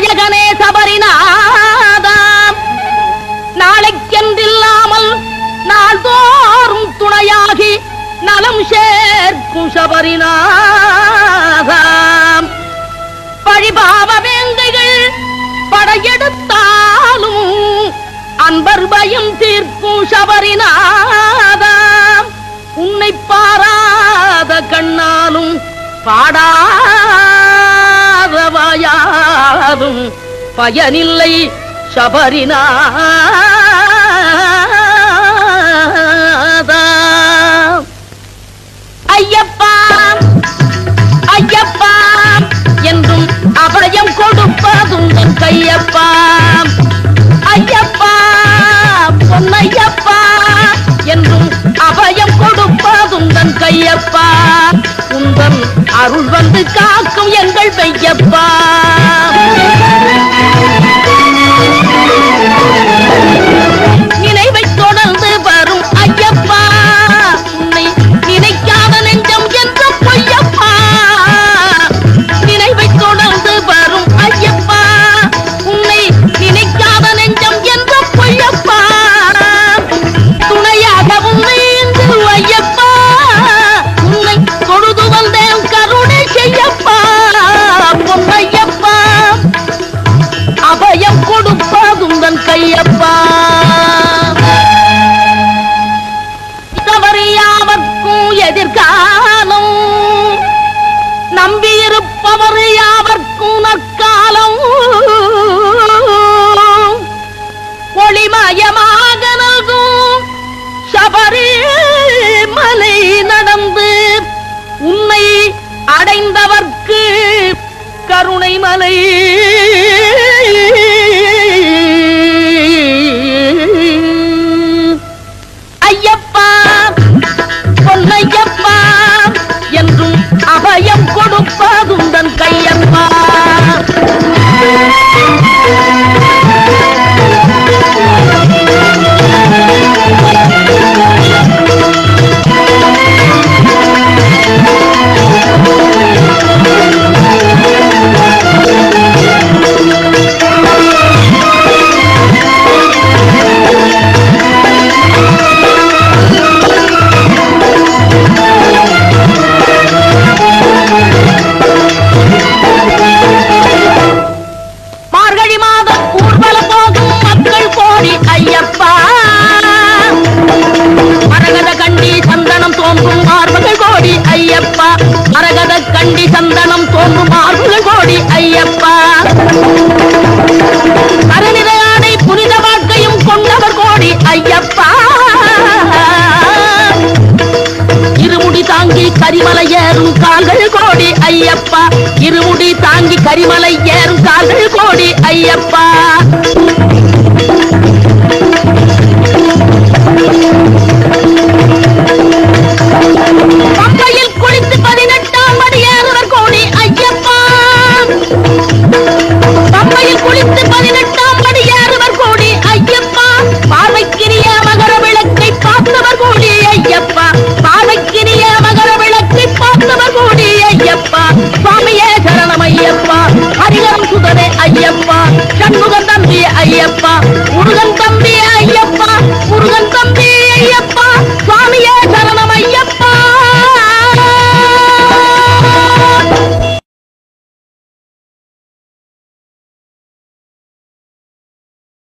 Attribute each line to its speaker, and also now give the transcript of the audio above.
Speaker 1: நாயகனே சபரிநாதாம். நாளைக்கென்றில்லாமல் நாள்தோறும் துணையாகி நலம் சேர்க்கும் சபரிநாதாம். பழிபாவ வேங்கைகள் படையெடுத்தாலும் அன்பர் பயம் தீர்க்கும் சபரிநாதாம். உன்னை பாராத கண்ணாலும் பாடா வாயாலும் பயனில்லை சபரினா ஐயப்பா ஐயப்பா என்றும் அபயம் கொடுப்பதும் கையப்பா. ஐயப்பா பொன்னையப்பா என்றும் அபயம் கொடுப்பதும் தன் கையப்பா. உந்தன் அருள் வந்து காக்கும் எங்கள் மெய்யப்பா எதிர்காலம் நம்பியிருப்பவர் யாவர்க்கும் நக்காலம் ஒளிமயமாக நல்கும் சபரி மலை நடந்து உன்னை அடைந்தவர்க்கு கருணை மலை ஆடி மாத ஊர்வலம் போகும் மக்கள் கோடி ஐயப்பா. மரகத கண்டி சந்தனம் தோன்றும் மார்புகள் கோடி ஐயப்பா. மரகத கண்டி சந்தனம் தோன்றும் கரிமலை ஏறும் கால்கள் கோடி ஐயப்பா. இருமுடி தாங்கி கரிமலை ஏறும் கால்கள் கோடி ஐயப்பா. ஐயப்பா. முருகன் தம்பி ஐயப்பா. முருகன் தம்பி